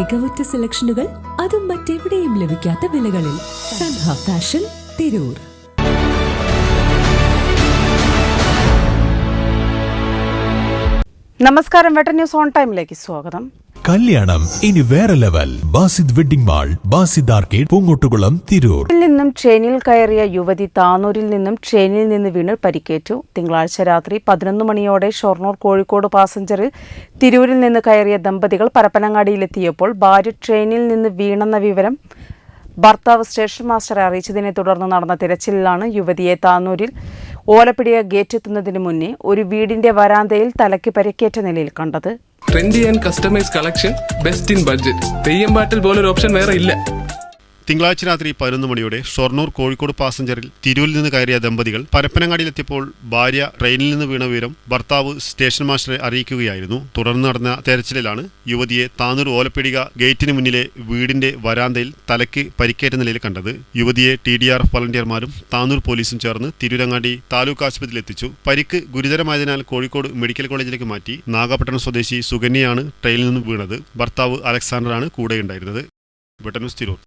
മികവുറ്റ സെലക്ഷനുകൾ അതും മറ്റെവിടെയും ലഭിക്കാത്ത വിലകളിൽ സൻഹ ഫാഷൻ തിരൂർ. നമസ്കാരം. വെട്ടർ ന്യൂസ് ഓൺ ടൈമിലേക്ക് സ്വാഗതം. കല്യാണം. ഇനി വേറെ level Basid wedding mall Basid arcade Poongottukulam Tirur. നിന്നും ട്രെയിനിൽ കയറിയ യുവതി താനൂരിൽ നിന്നും ട്രെയിനിൽ നിന്ന് വീണ് പരിക്കേറ്റു. തിങ്കളാഴ്ച രാത്രി പതിനൊന്ന് മണിയോടെ ഷൊർണൂർ കോഴിക്കോട് പാസഞ്ചറിൽ തിരൂരിൽ നിന്ന് കയറിയ ദമ്പതികൾ പരപ്പനങ്ങാടിയിലെത്തിയപ്പോൾ ഭാര്യ ട്രെയിനിൽ നിന്ന് വീണെന്ന വിവരം ഭർത്താവ് സ്റ്റേഷൻ മാസ്റ്ററെ അറിയിച്ചതിനെ തുടർന്ന് നടന്ന തിരച്ചിലിലാണ് യുവതിയെ താനൂരിൽ ഓലപ്പിടിയ ഗേറ്റെത്തുന്നതിന് മുന്നേ ഒരു വീടിന്റെ വരാന്തയിൽ തലയ്ക്ക് പരിക്കേറ്റ നിലയിൽ കണ്ടത്. Trendy and customise collection best in budget theyyam പാട്ടിൽ പോലൊരു ഓപ്ഷൻ വേറെ ഇല്ല. തിങ്കളാഴ്ച രാത്രി പതിനൊന്ന് മണിയോടെ ഷൊർണൂർ കോഴിക്കോട് പാസഞ്ചറിൽ തിരൂരിൽ നിന്ന് കയറിയ ദമ്പതികൾ പരപ്പനങ്ങാടിയിലെത്തിയപ്പോൾ ഭാര്യ ട്രെയിനിൽ നിന്ന് വീണ വിവരം ഭർത്താവ് സ്റ്റേഷൻ മാസ്റ്ററെ അറിയിക്കുകയായിരുന്നു. തുടർന്ന് നടന്ന തെരച്ചിലിലാണ് യുവതിയെ താനൂർ ഓലപ്പിടിക ഗേറ്റിന് മുന്നിലെ വീടിന്റെ വരാന്തയിൽ തലയ്ക്ക് പരിക്കേറ്റ നിലയിൽ കണ്ടത്. യുവതിയെ ടി ഡി ആർ എഫ് വളണ്ടിയർമാരും താനൂർ പോലീസും ചേർന്ന് തിരൂരങ്ങാടി താലൂക്ക് ആശുപത്രിയിൽ എത്തിച്ചു. പരിക്ക് ഗുരുതരമായതിനാൽ കോഴിക്കോട് മെഡിക്കൽ കോളേജിലേക്ക് മാറ്റി നാഗപട്ടണം സ്വദേശി സുകന്യയാണ് ട്രെയിനിൽ നിന്ന് വീണത്. ഭർത്താവ് അലക്സാണ്ടറാണ് കൂടെയുണ്ടായിരുന്നത്. ബട്ടനുസ് തിരൂർ.